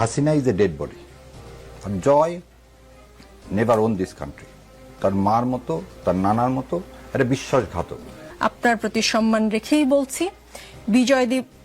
Hasina is a dead body কারণ Joy never own this country তার মার মতো, তার নানার মতো, একটা বিশ্বাসঘাতক। আপনার প্রতি সম্মান রেখেই বলছি বিজয় দ্বীপ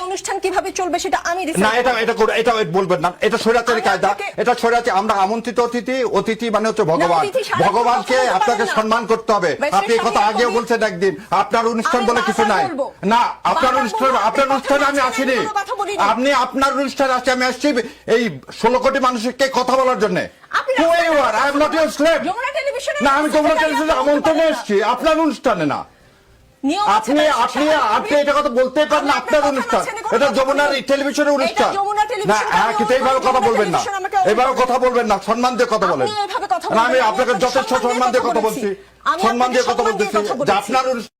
এই অনুষ্ঠান কীভাবে চলবে সেটা আমি না এটা এটা এটা বলবেন না। এটা স্বৈরাচারী কায়দা। এটা স্বৈরাচারী আমরা আমন্ত্রিত অতিথি অতিথি মানে হচ্ছে ভগবান। ভগবানকে আপনাকে সম্মান করতে হবে। আপনি কথা আগেও বলছেন একদিন। আপনার অনুষ্ঠান বলে কিছু নাই। না আপনার অনুষ্ঠান আপনার অনুষ্ঠানে আমি আসিনি। আপনি আপনার অনুষ্ঠানে আসছি আমি আসছি এই ষোলো কোটি মানুষকে কথা বলার জন্য। না আমি যমুনা টেলিভিশনে আমন্ত্রণে এসেছি। আপনার অনুষ্ঠানে না। আপনি ব্যারিস্টার আপনি শাহরিয়ার আপনি এটা কথা বলতে পারেন না আপনার অনুষ্ঠান। এটা যমুনার। টেলিভিশনের অনুষ্ঠান। না হ্যাঁ কিন্তু এইভাবে কথা বলবেন না। কথা বলবেন না সম্মান দিয়ে কথা বলেন। আমি আপনাকে যথেষ্ট সম্মান দিয়ে কথা বলছি। সম্মান দিয়ে কথা সম্মান বলতেছি যে আপনার